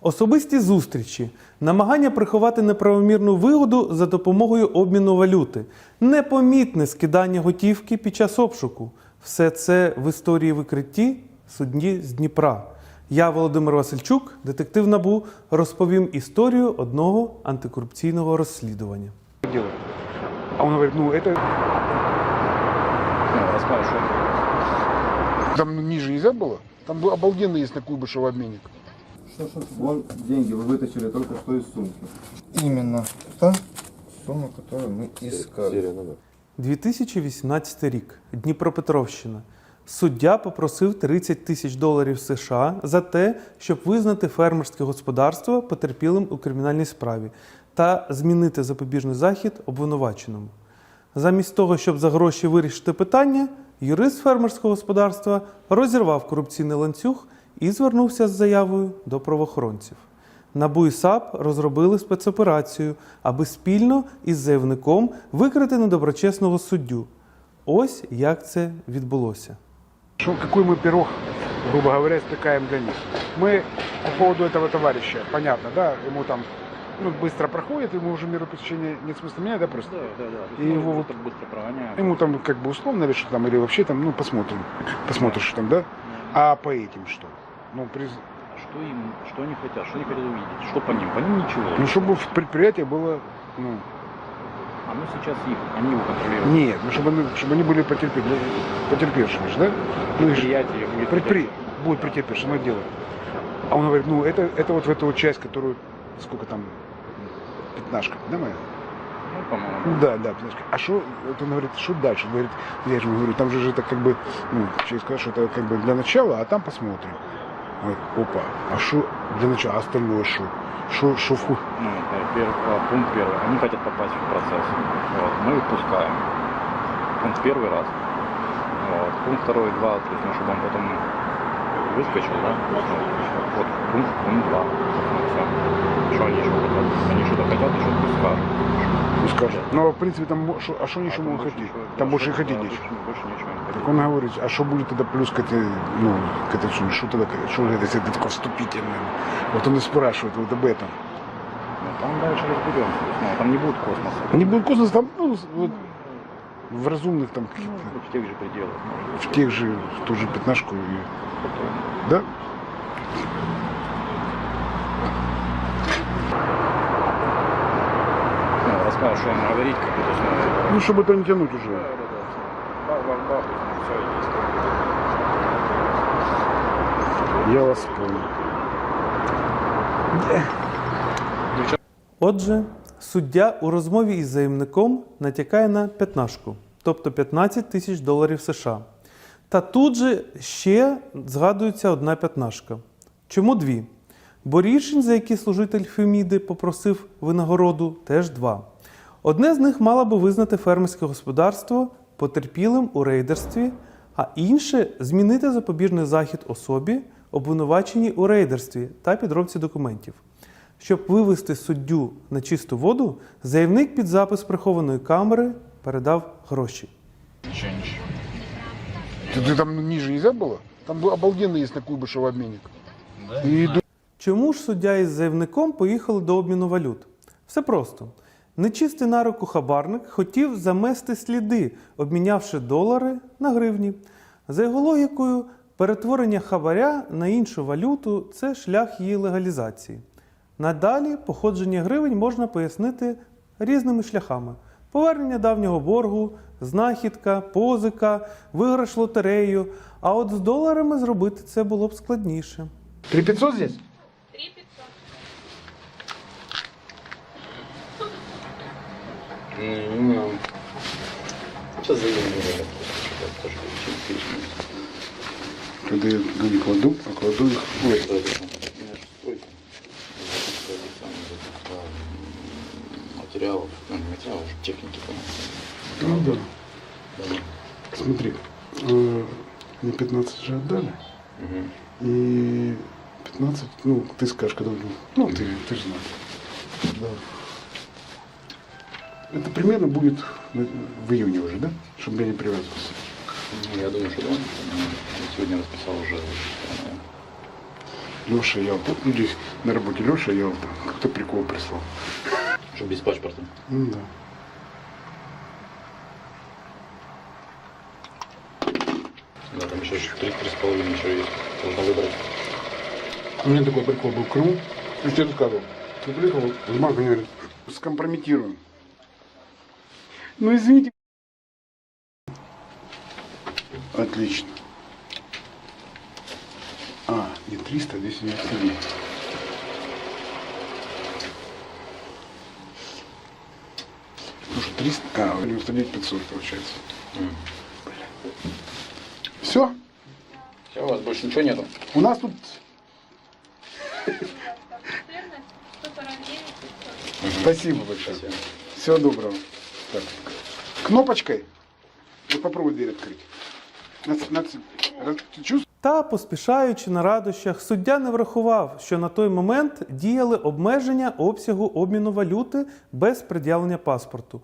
Особисті зустрічі, намагання приховати неправомірну вигоду за допомогою обміну валюти, непомітне скидання готівки під час обшуку. Все це в історії викритті судді з Дніпра. Я, Володимир Васильчук, детектив НАБУ, розповім історію одного антикорупційного розслідування. делать. А он говорит, ну это Ну, расспрашиваю. там ну, ниже нельзя было? Там был обалденный есть на Куйбышево обменник. Вон деньги вы вытащили только что из сумки. Именно та сумма, которую мы искали. 2018 рік. Дніпропетровщина. Суддя попросив 30 тисяч доларів США за те, щоб визнати фермерське господарство потерпілим у кримінальній справі та змінити запобіжний захід обвинуваченому. Замість того, щоб за гроші вирішити питання, юрист фермерського господарства розірвав корупційний ланцюг і звернувся з заявою до правоохоронців. НАБУ і САП розробили спецоперацію, аби спільно із заявником викрити недоброчесного суддю. Ось як це відбулося. Что, какой мы пирог, грубо говоря, спекаем для них. Мы по поводу этого товарища, понятно, да, ему там ну, быстро проходит, ему уже меру пресечения нет смысла менять, да, просто? Да, да, да. И его вот- это быстро прогоняют. Ему там как бы условно решат там, или вообще там, ну, посмотрим, посмотришь там, да? А по этим что? Ну, приз- А Что им, что они хотят, что они хотят увидеть, что по ним? По ним ничего. ну чтобы в предприятии было, ну, А мы сейчас их, они его контролируют. нет, ну, чтобы они, чтобы они были потерпе- потерпевшими, да? Ну, Предприятие будет предпри... будет претерпевшим, оно делает. А он говорит, ну, это, это вот в эту часть, которую, сколько там, пятнашка, да, моя? Ну, по-моему. Да, да, пятнашка. А что, вот он говорит, что дальше? Он говорит, я же говорю, там же же это как бы, ну, через сказать, что это как бы для начала, а там посмотрим. Говорит, опа, а что для начала, а остальное что? Что, что в ху... Ну, это пер- а, пункт первый. Они хотят попасть в процесс. Вот. Мы их пускаем. Пункт первый раз. Вот. Пункт второй, два, то есть, ну, чтобы он потом выскочил, да? Вот, пункт, пункт два. Все. Что они еще хотят? Они что-то хотят, еще пусть скажут. Ну, скажет. Ну, в принципе, там, а что они еще А там могут хотеть? Там больше и хотеть нечего. Больше, больше ничего не хотеть. Так он говорит, а что будет тогда плюс к этой, ну, к этой сумме? Что тогда, что это, это такое вступительное? Вот он и спрашивает вот об этом. Ну, там дальше разберемся. Ну, там не будет космоса. Не будет космос там, ну, вот, в разумных там, Ну, каких-то, в тех же пределах. может в тех же, в ту же пятнашку, и, да? Ну, расскажешь, что им говорить, как это. Ну, чтобы это не тянуть Да, уже. да, да. Бах, бах, бах, все есть. Я вас понял. Отже, суддя у розмові із заявником натякає на п'ятнашку, тобто 15 тисяч доларів США. Та тут же ще згадується одна п'ятнашка. Чому дві? Бо рішень, за які служитель Феміди попросив винагороду, теж два. Одне з них мало би визнати фермерське господарство потерпілим у рейдерстві, а інше змінити запобіжний захід особі, обвинуваченій у рейдерстві та підробці документів. Щоб вивести суддю на чисту воду, заявник під запис прихованої камери передав гроші. Ничего, ничего. Ты, ты там ну, ниже нельзя было? Там был обалденный есть на Куйбышево обменник. Да? И иду- Чому ж суддя із заявником поїхали до обміну валют? Все просто. Нечистий на руку хабарник хотів замести сліди, обмінявши долари на гривні. За його логікою, перетворення хабаря на іншу валюту це шлях її легалізації. Надалі походження гривень можна пояснити різними шляхами: повернення давнього боргу, знахідка, позика, виграш лотерею. А от з доларами зробити це було б складніше. 3500 здесь? Сейчас зайдем. Когда я ну, не кладу, а кладу их. Материалов, а техники, по-моему. ну да. Смотри, э, мне 15 же отдали. И 15, ну, ты скажешь, когда... ну, ты, ты же знаешь. Да. Это примерно будет в июне уже, да? Чтобы я не привязывался. Ну, Я думаю, что да. Я Сегодня расписал уже. э, Леша Ялта. Ну, здесь на работе Леша Ялта. Кто прикол прислал. Что без паспорта? Да. Да, там еще три, три с половиной еще есть. Можно выбрать. У меня такой прикол был в Крыму. Я тебе рассказывал. Я приехал с банка, говорит, скомпрометируем. Ну, извините. Отлично. А, не 300, здесь цене. Слушай, 300, а, 99 500 получается. Все, Все, у вас больше ничего нету? у нас тут Ценность 149 Спасибо большое. Всего доброго. Так. Кнопочкой. Вот попробуй дверь открыть. Нац- нац- раз- Ты чувствуешь? Та, поспішаючи на радощах, суддя не врахував, що на той момент діяли обмеження обсягу обміну валюти без пред'явлення паспорту.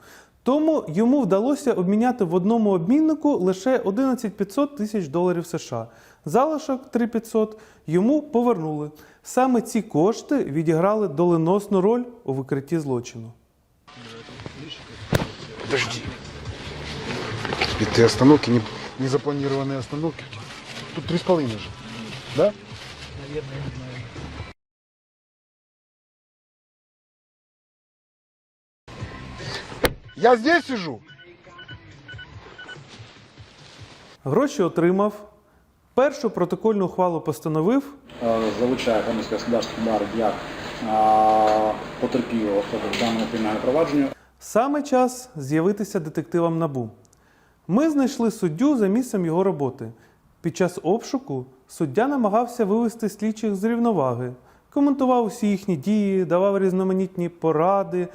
Тому йому вдалося обміняти в одному обміннику лише 11 500 тисяч доларів США. Залишок 3500 йому повернули. Саме ці кошти відіграли доленосну роль у викритті злочину. Подожди. Это остановки, не, не запланированные остановки. Тут три с половиной же. Да? Я здесь сижу. Гроші отримав, першу протокольну ухвалу постановив, Е, залучає Кам'янське господарський бар як е, потерпілого особи в даному кримінальному провадженню. Саме час з'явитися детективам набу. Ми знайшли суддю за місцем його роботи. Під час обшуку суддя намагався вивести слідчих з рівноваги, коментував усі їхні дії, давав різноманітні поради.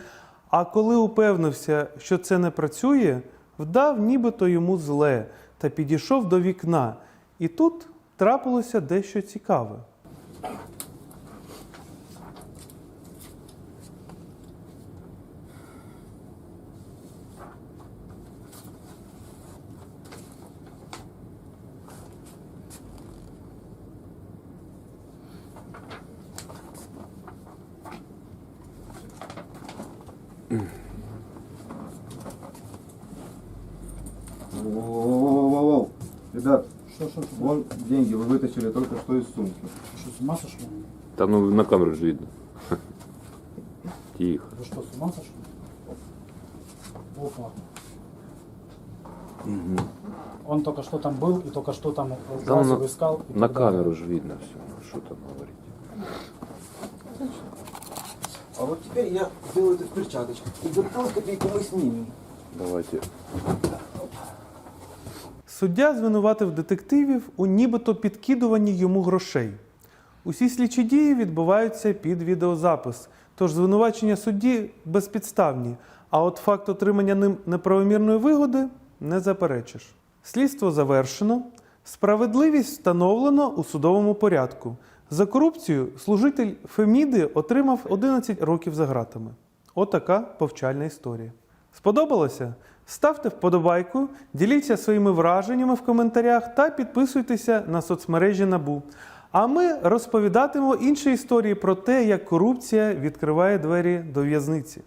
А коли упевнився, що це не працює, вдав нібито йому зле та підійшов до вікна. І тут трапилося дещо цікаве. Воу-воу-воу-воу. Ребят, вон деньги вы вытащили только что из сумки. Що, з ума сошли? Там ну, на камеру же видно. Тихо. Ви що, з ума сошли? Опа. Он только что там был и только что там на, искал. и на так далее. камеру же видно все. Что там говорить. А вот теперь я сделаю это в перчаточках. И за копейку мы снимем. Давайте. Суддя звинуватив детективів у нібито підкидуванні йому грошей. Усі слідчі дії відбуваються під відеозапис, тож звинувачення судді безпідставні, а от факт отримання ним неправомірної вигоди не заперечиш. Слідство завершено, справедливість встановлено у судовому порядку. За корупцію служитель Феміди отримав 11 років за ґратами. Отака повчальна історія. Сподобалося? Ставте вподобайку, діліться своїми враженнями в коментарях та підписуйтеся на соцмережі Набу. А ми розповідатимемо інші історії про те, як корупція відкриває двері до в'язниці.